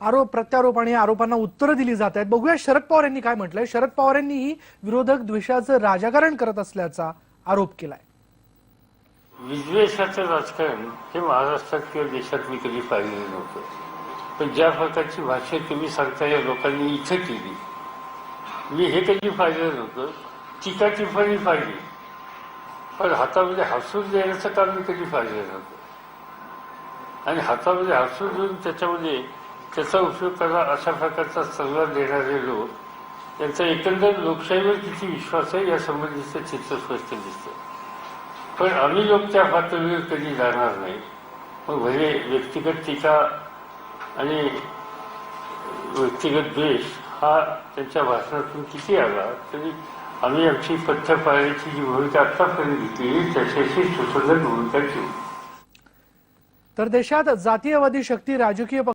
आरोप प्रत्यारोप आणि आरोपांना उत्तरं दिली जात आहेत. बघूया शरद पवार यांनी काय म्हटलंय. शरद पवार यांनीही विरोधक द्वेषाचं राजकारण करत असल्याचा आरोप केलाय. विद्वेषाचं राजकारण हे महाराष्ट्रात किंवा देशात मी कधी पाहिलेलं नव्हतं. पण ज्या प्रकारची भाषा तुम्ही सांगता या लोकांनी इथं केली. मी हे कधी पाहिलेलं नव्हतं. टीका टिप्पणी पाहिली. पण हातामध्ये हसून देण्याचं काम मी कधी पाहिलेलं नव्हतं. आणि हातामध्ये हसून देऊन त्याच्यामध्ये त्याचा उपयोग करा अशा प्रकारचा सल्ला देणारे लोक यांचा एकंदर लोकशाहीवर किती विश्वास आहे या संबंधीचं चित्र स्पष्ट दिसतं. पण आम्ही लोक त्या पातळीवर कधी जाणार नाही. मग भले व्यक्तिगत टीका आणि व्यक्तिगत द्वेष हा त्यांच्या भाषणातून किती आला तरी आम्ही आमची पथ्य पाळण्याची जी भूमिका आतापर्यंत घेतली त्याच्याशी सुसंगत भूमिका ठेवू. तर देशात जातीयवादी शक्ती राजकीय पक्ष